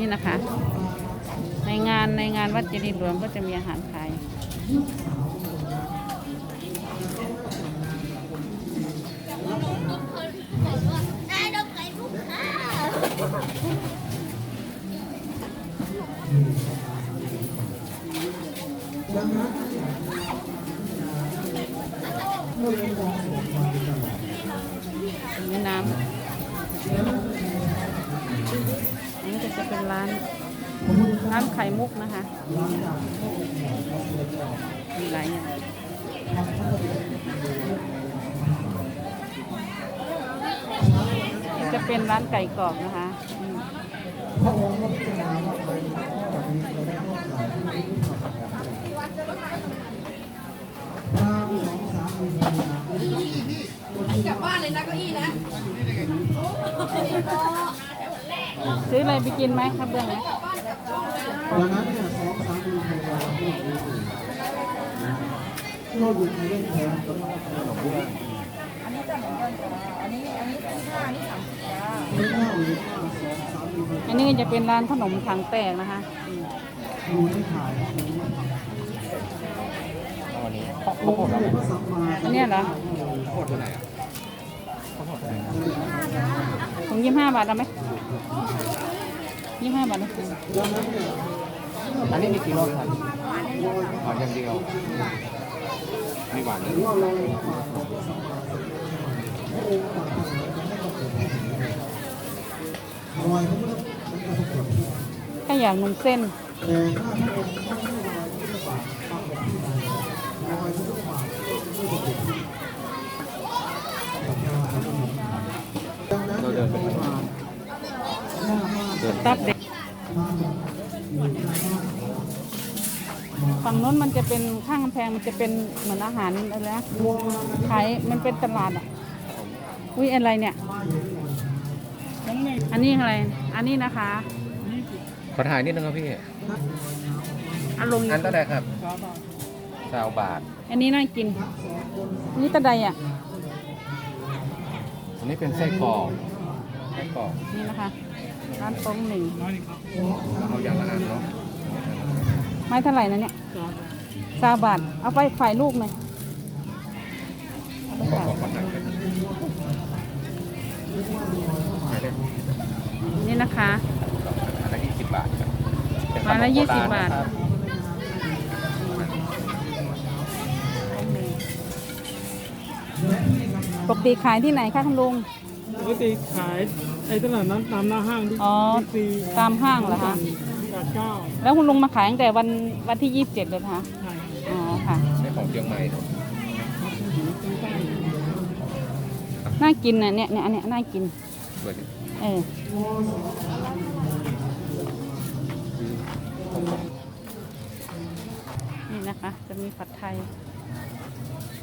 นี่นะคะ ในงานในงานวัดเจดีย์หลวงก็จะมีอาหารขายดังนั้น เป็นร้านร้านไข่มุกนะคะมีหลายอย่างจะเป็นร้านไก่กรอบนะคะกลับบ้านเลยนะก็อืม ซื้ออะไรไปกินไหมครับเบื้องไหมวันนั้นเนี่ยสองสามีภรรยาพูดดีๆเราอยู่ในเรื่องแทนก็ต้องขนมเบื้องอันนี้จะเหมือนกันอันนี้อันนี้ที่ห้านี่สามสิบจ้าไม่ห้าหรือห้าสองสามีอันนี้ก็จะเป็นร้านขนมถังแตกนะคะอืมยาดูที่ถ่ายวันนี้ลงให้พระสัมมาอันนี้เหรอโคตรเท่าไหร่อะโคตรเท่าไหร่ถุงยี่ห้าบาทเอาไหม ยี่ห้าบาทนะดังนั้นเนี่ยอันนี้มีกี่รสครับหวานอย่างเดียวมีหวานด้วยว่าเราฝากของพระสัมมาพระองค์ต่างๆจะให้เราเกิดอร่อยทั้งหมดมันก็ทุกคนถ้าอยากนมเส้น แต่ถ้าพระองค์ไม่ให้ลอยทุกบาทตามแบบที่ใดลอยทุกบาทก็จะไม่ถูกที่ดังนั้น เราเดินไปทางนู้นเดิน ตับเด็กฝั่งโน้นมันจะเป็นข้างกำแพงมันจะเป็นเหมือนอาหารอะไรนะขายมันเป็นตลาดอะอุ้ยอะไรเนี่ย อันนี้อะไร อันนี้นะคะ ขอถ่ายนิดนึงครับพี่อารมณ์อันเท่าไหร่ครับสาวบาท อันนี้น่ากินอันนี้ตะไดอะ อันนี้เป็นไส้กรอกไส้กรอกนี่นะคะ ร้านโต๊งหนึ่งเอาอย่างละอันเนาะไม้เท่าไหร่นะเนี่ยซาบาทเอาไปฝ่ายลูกหน่อยเอาไปขอฝากขอขอถ่ายเลยถ่ายเลยนี่นะคะอันละยี่สิบบาทครับเป็นอันละขมยี่โรสิบณบาทนะครับปกติขายที่ไหนคะคุณลุง ปกติขายไอ้ตลาดนั้นตามหน้าห้างที่อ๋อซีตามห้างเหรอคะกาดเก้าแล้วคุณลุงมาขายตั้งแต่วันวันที่ยี่สิบเจ็ดเลยเหรอคะใช่อ๋อค่ะนี่ของเชียงใหม่เนอะน่ากินนะเนี่ยเนี่ยอันเนี้ยน่ากิน เปิดดิเออนี่นะคะ จะมีผัดไทย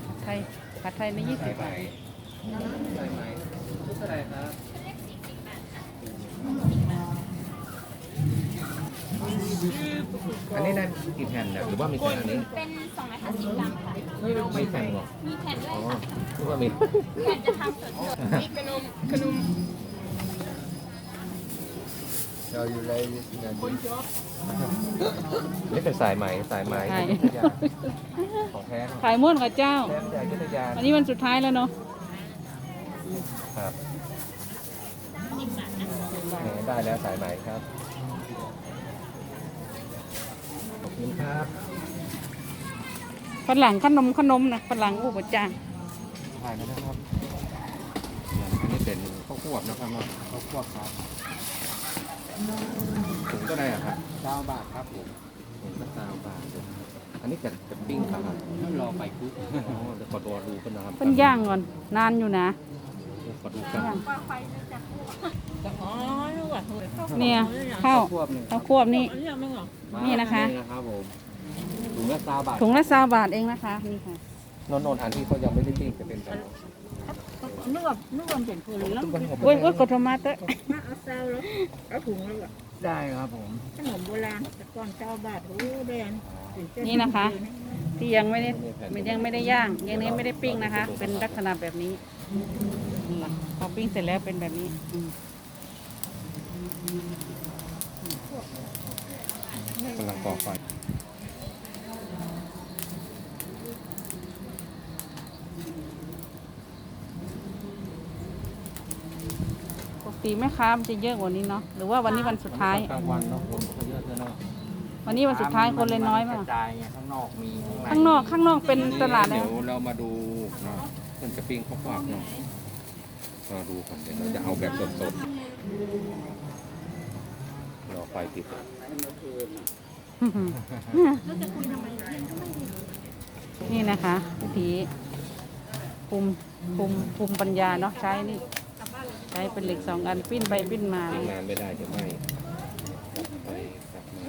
ผัดไทย ผัดไทยในยี่สิสาบยไห มบาทสายไหมชุดเท่าไหร่ครับอันนี้ได้กี่แผ่นเนี่ยหรือว่ามีแค่อันนี้เป็นสองร้อยห้าสิบกรัมค่ะ ไม่แผ่นหรอมีแผ่นด้วยอ๋อค่ะคิดว่ามีแผ่นจะทำสดๆมีขนมขนมนี่เป็นสายไหมสายไหมใช่อยุธยาของแท้ครับขายม้วนกับเจ้า แท้จากอยุธยา อันนี้วันสุดท้ายแล้วเนาะ ครับนี่ได้แล้วสายไหมครับ ขอบคุณครับฝรั่งขนมขนมนะฝรั่งอู้บจ้างถ่ายมาแล้วครับอันนี้เป็นข้าวควบนะครับเนาะข้าวควบครับถุงก็ได้อะครับเก้าบาทครับผมถุงก็เก้าบาทเลยอันนี้จะจะปิ้งครับรอไปคุกอ๋อเดี๋ยวขอตัวดูกันนะครับเป็นย่างก่อนนานอยู่นะ ขอดูกันย่างอ๋อรู้ว่าเนี่ยข้าวควบนี่ข้าวควบนี่อันนี้ไม่เหรอนี่นะคะนี่นะครับผมถุงละเก้าบาทถุงละสาบาทเองนะคะนี่ค่ะนนนๆอันที่เขายังไม่ได้ปิ้งจะเป็นแบบนึกว่านึกว่าเป็นคนแล้วตุ้มกันหมดโอ้ยโอ้ยกดโทรมาเตอะมาเอาเซาแล้วเอาถุงแล้วอะได้ครับผมขนมโบราณแต่ก่อนเจ้าบาทโอ้แดนนี่นะคะ ที่ยังไม่ได้มันยังไม่ได้ย่างยังนี้ไม่ได้ปิ้งนะคะ เป็นลักษณะแบบนี้พอ ปิ้งเสร็จแล้วเป็นแบบนี้อืมไฟปกติแม่ค้ามันจะเยอะกว่านี้เนาะหรือว่าวันนี้วันสุดท้าย กลางวันเนาะคนก็เยอะเลยเนาะวันนี้วันสุดท้ายคนเลยน้อยกมากระจายไงข้างนอกมีข้างนอกข้างนอกเป็นตลาดเดี๋แล้ยววเรามาดูเนาะเพิ่นจะปิ้งข้าวกวาดเนาะ มาดูกันเดี๋ยวเราจะเอาแบบสดๆรอไฟติดนี่นะคะวิธีภูมิภูมิภูมิปัญญาเนาะใช้นี่ ใช้เป็นเหล็กสองอันปิ้นไปปิ้นมาทำงานไม่ได้จะไหม่กลับไปกลับมา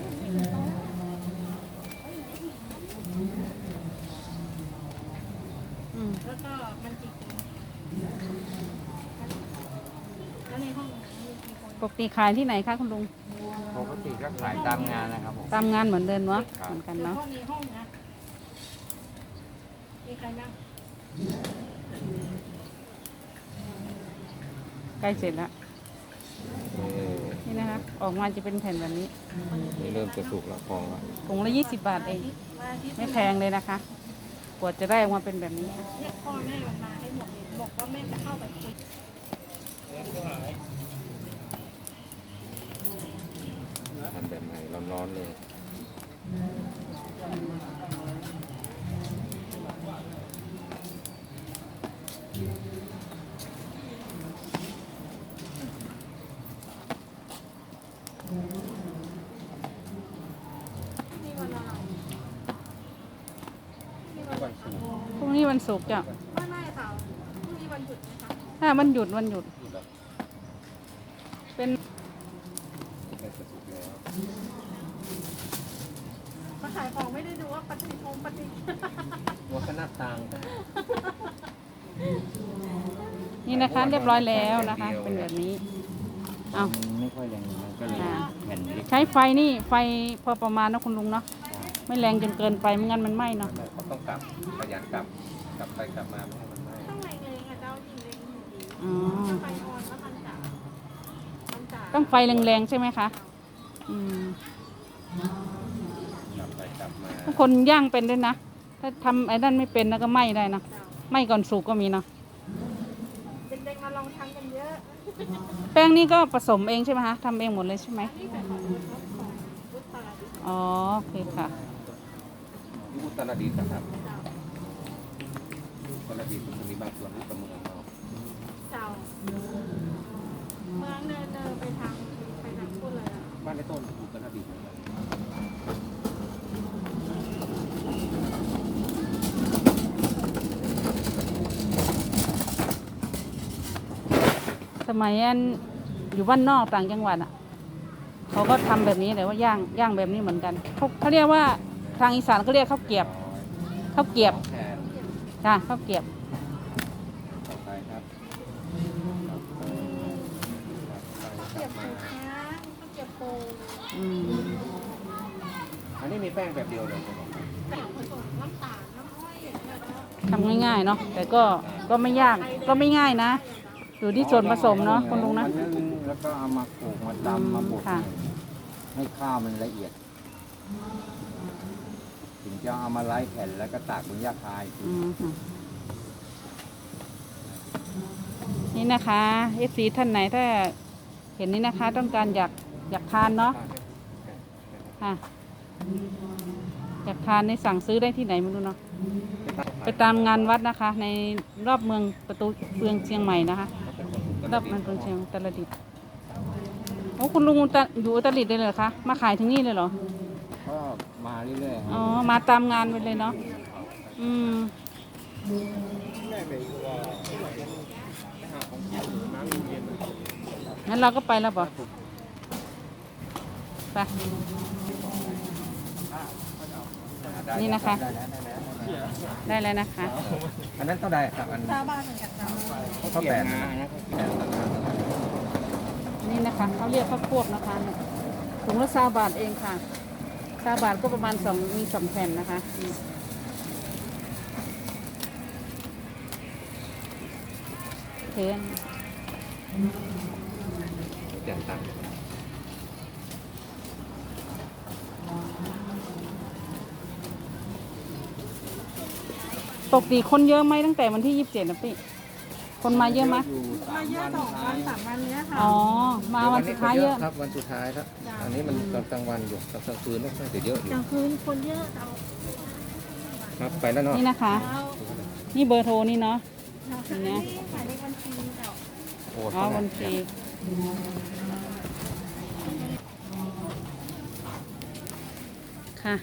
อืมแล้วก็มันจิก ปกติขายที่ไหนคะคุณลุง ปกติก็ขายตามงานนะครับผม ตามงานเหมือนเดิมเนาะครับ เหมือนกันแล้วเนาะก็ในห้องนะ มีใครบ้างใกล้เสร็จแล้วเออนี่นะคะ ออกมาจะเป็นแผ่นแบบนี้นี่เริ่มจะสุกแล้วฟองละถุงละยี่สิบบาทเอง มาที่ไม่แพงเลยนะคะ กว่าจะได้ออกมาเป็นแบบนี้เรียกพ่อแม่มันมาให้หมดเลยบอกว่าแม่จะเข้าไปคุย พรุ่งนี้วันศุกร์จ้ะไม่ไม่ค่ะพรุ่งนี้วันหยุดไหมคะถ้ามันหยุดวันหยุด เป็นใกล้จะสุกแล้วมาขายของไม่ได้ดูว่าปฏิทงปฏิหัวขนาดต่างกันนี่นะคะ เรียบร้อยแล้วนะคะ เป็นแบบนี้ เอามันไม่ค่อยแรงมันก็เลยอ่าแผ่นเล็กใช้ไฟนี่ไฟพอประมาณนะคุณลุงเนาะไม่แรงจนเกินไปไม่งั้นมันไหม้เนาะไม่เขาต้องกลับขยันกลับกลับไปกลับมาไม่ให้มันไหม้ต้องไรเงยค่ะเจ้าหญิงเล็งอยู่ดีอ๋อไฟออนแล้วมันจะมันจะต้องไฟแรงๆใช่ไหมคะอืมกลับไปกลับมาทุกคนย่างเป็นด้วยนะ ถ้าทำไอ้นั่นไม่เป็นแล้วก็ไหม้ได้นะไหม้ก่อนสุกก็มีเนาะ เด็กๆมาลองทำกันเยอะ แป้ งนี่ก็ผสมเองใช่ไหมคะทำเองหมดเลยใช่ไหมนี่แบบของรถของรถตลาดอ๋อโอเคค่ะที่อุตรดิตถ์นะครับอุตรดิตถ์มันมีบางส่วนที่ประเมืองเนาะเจ้าเมืองเดินเดินไปทางไปทางพูดเลยอะบ้านในต้นอุตรดิตถ์นะครับสมัยอัน อยู่บ้านนอกต่างจังหวัดอะเขาก็ทำแบบนี้เลยว่าย่างย่างแบบนี้เหมือนกันเขาเขาเรียกว่าทางอีสานเขาเรียกข้าวเกรียบข้าวเกรียบแทนจ้ะข้าวเกรียบต่อไปครับเก็บปูค้างก็เก็บปูอืมอันนี้มีแป้งแบบเดียวเลยใช่ไหมแต่ผสมน้ำตาลน้ำอ้อยอย่างเงี้ยเนาะทำง่ายๆเนาะแต่ก็ก็ไม่ยากก็ไม่ง่ายนะอยู่ที่ส่วนผสมเนาะคุณลุงนะมันึ่ง แล้วก็เอามาโขลกมาตำมาบดค่ะ ให้ข้าวมันละเอียด ถึงจะเอามาไล่แผ่นแล้วก็ตากบนหญ้าคายอืมค่ะนี่นะคะเอฟซีท่านไหนถ้าเห็นนี่นะคะ ต้องการอยากอยากทานเนาะค่ะอยากทานในสั่งซื้อได้ที่ไหนไม่รู้เนาะไปตามงานวัดนะคะ ในรอบเมืองประตูเมืองเชียงใหม่นะคะ รอบมันเป็นเชียงอุตรดิตถ์ โอ้คุณลุงอุตรอยู่อุตรดิตถ์เลยเหรอคะ มาขายที่นี่เลยเหรอ ก็มาเรื่อยๆอ๋อมาตามงานไปเลยเนาะ อืม งั้นเราก็ไปแล้วป่ะไป นี่นะคะ ได้แล้วนะคะ อันนั้นเท่าไหร่ครับอันชาวบ้านเหมือนกันนะข้าวแปดนะนี่ นี่นะคะเขาเรียกข้าวควบนะคะถุงละซาบาทเองค่ะซาบาทก็ประมาณสองมีสองแผ่นนะคะเทนแจกตังค์กตีคนเยอะไหมตั้งแต่วันที่ยี่สิบเจ็ดนะพี่ คนมาเยอะไหมอยู่สามมาเยอะวันสองวันสามวันเนี้ยค่ะอ๋อ มาวันสุดท้ายเยอะ ครับวันสุดท้ายแล้วอันนี้มันตอนกลางวันอยู่ตอนกลางคืนไม่ค่อยจะเยอะอยู่กลางคืนคนเยอะเราครับไปแล้วเนาะนี่นะคะเรานี่เบอร์โทรนี่เนาะอันเนี่นี้ยขายเลขบัญชีเราโอ้อ๋อบัญชีค่ะ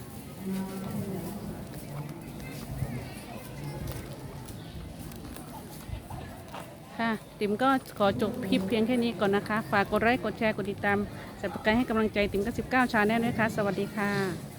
ติ๋มก็ขอจบคลิปเพียงแค่นี้ก่อนนะคะ ฝากกดไลค์กดแชร์กดติดตามสับสไครให้กำลังใจติ๋มก็19ชาแนลด้วยค่ะ สวัสดีค่ะ